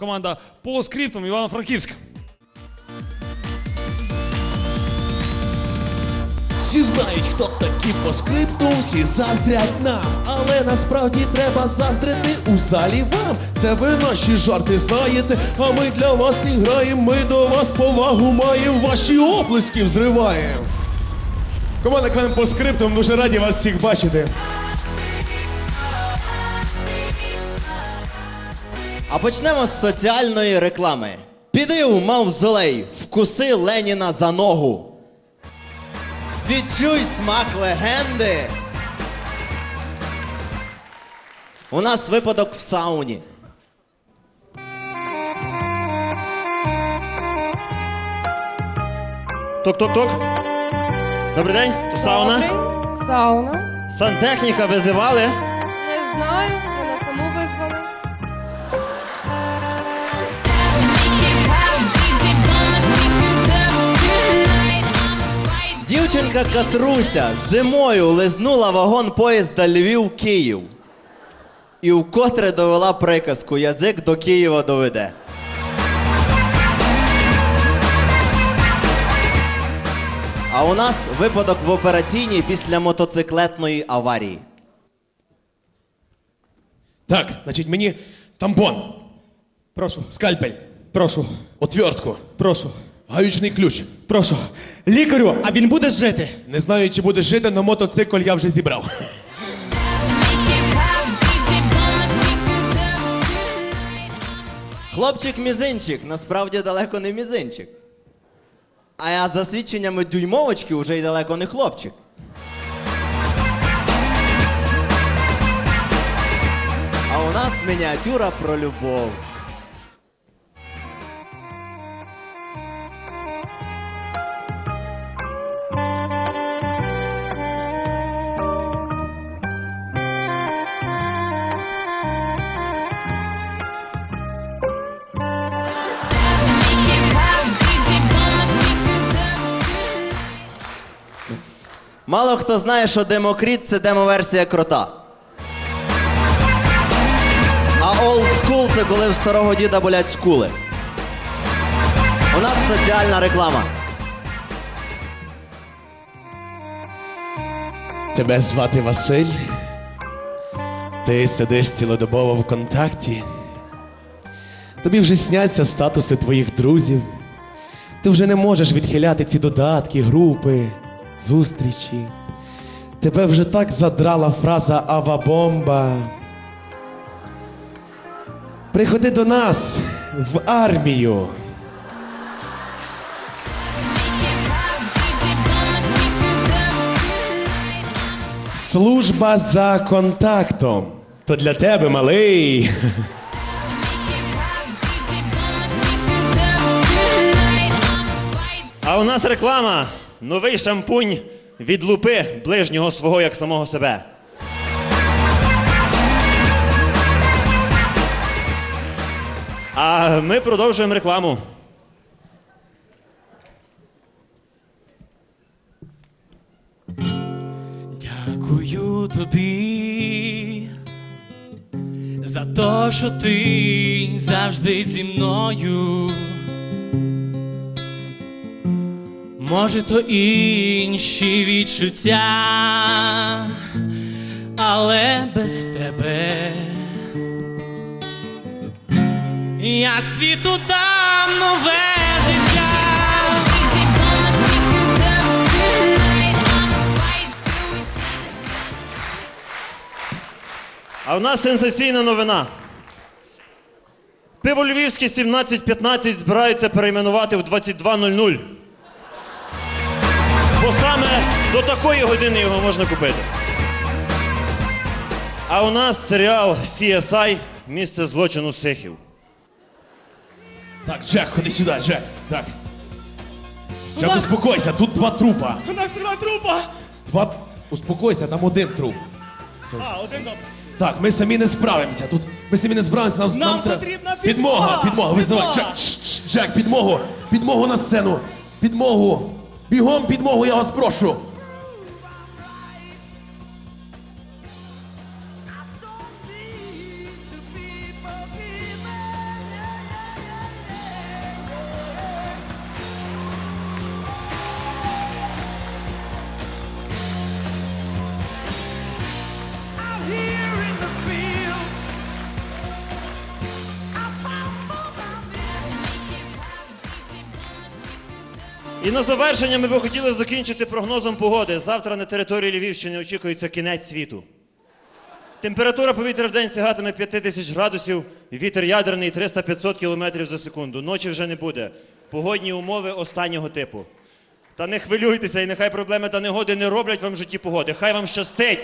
Команда по скриптам Івано-Франківськ. Всі знають, хто такі по скрипту, всі заздрять нам. Але насправді треба заздрити у залі вам. Це ви наші жарти знаєте, а ми для вас і граємо. Ми до вас повагу маємо, ваші оплески взриваємо. Команда КВН по скриптам, дуже раді вас всіх бачити. А почнемо з соціальної реклами. Піди у мавзолей, вкуси Леніна за ногу. Відчуй смак легенди. У нас випадок в сауні. Ток-ток-ток. Добрий день, сауна. Добрий. Сауна. Сантехніка визивали. Не знаю, Дівчинка Катруся зимою лизнула вагон поїзда Львів-Київ. І вкотре довела приказку язик до Києва доведе. А у нас випадок в операційній після мотоциклетної аварії. Так, значить, мені тампон, Прошу, скальпель, прошу, отвертку, прошу, гаючний ключ. прошу. Лікарю, а він буде жити. Не знаю, чи буде жити, але мотоцикл я вже зібрав. Хлопчик мізинчик, насправді далеко не мізинчик. А за свідченнями дюймовочки вже й далеко не хлопчик. А у нас мініатюра про любов. Мало хто знає, що демокріт це демоверсія крота. А old school це коли в старого діда болять скули. У нас соціальна реклама. Тебе звати Василь. Ти сидиш цілодобово в контакті. Тобі вже сняться статуси твоїх друзів. Ти вже не можеш відхиляти ці додатки, групи, зустрічі. Тебе вже так задрала фраза Авабомба. Приходи до нас в армію. Служба за контактом. То для тебе, малий. А у нас реклама. Новий шампунь від лупи ближнього свого як самого себе. А ми продовжуємо рекламу. Дякую тобі за те, що ти завжди зі мною. Може, то інші відчуття, але без тебе я світу дам нове життя. А в нас сенсаційна новина. Пиво Львівське 17.15 збираються перейменувати в 22.00. Бо саме до такої години його можна купити. А у нас серіал CSI місце злочину сихів. Так, Джек, ходи сюди, Джек. Так. Джек, успокойся, тут два трупа. У нас два трупа! Два. Успокойся, там один труп. А, один добре. Так, ми самі не справимося. Тут ми самі не справимося. Нам, Нам тре- потрібна підмога. підмога. Підмога, визивай. Підмога. Джек, шш, шш, Джек, підмогу. Підмогу на сцену. Підмогу. Бігом підмогу, я вас прошу. І на завершення ми би хотіли закінчити прогнозом погоди. Завтра на території Львівщини очікується кінець світу. Температура повітря в день сягатиме 5 тисяч градусів, вітер ядерний 300-500 км за секунду. Ночі вже не буде. Погодні умови останнього типу. Та не хвилюйтеся, і нехай проблеми та негоди не роблять вам в житті погоди. Хай вам щастить!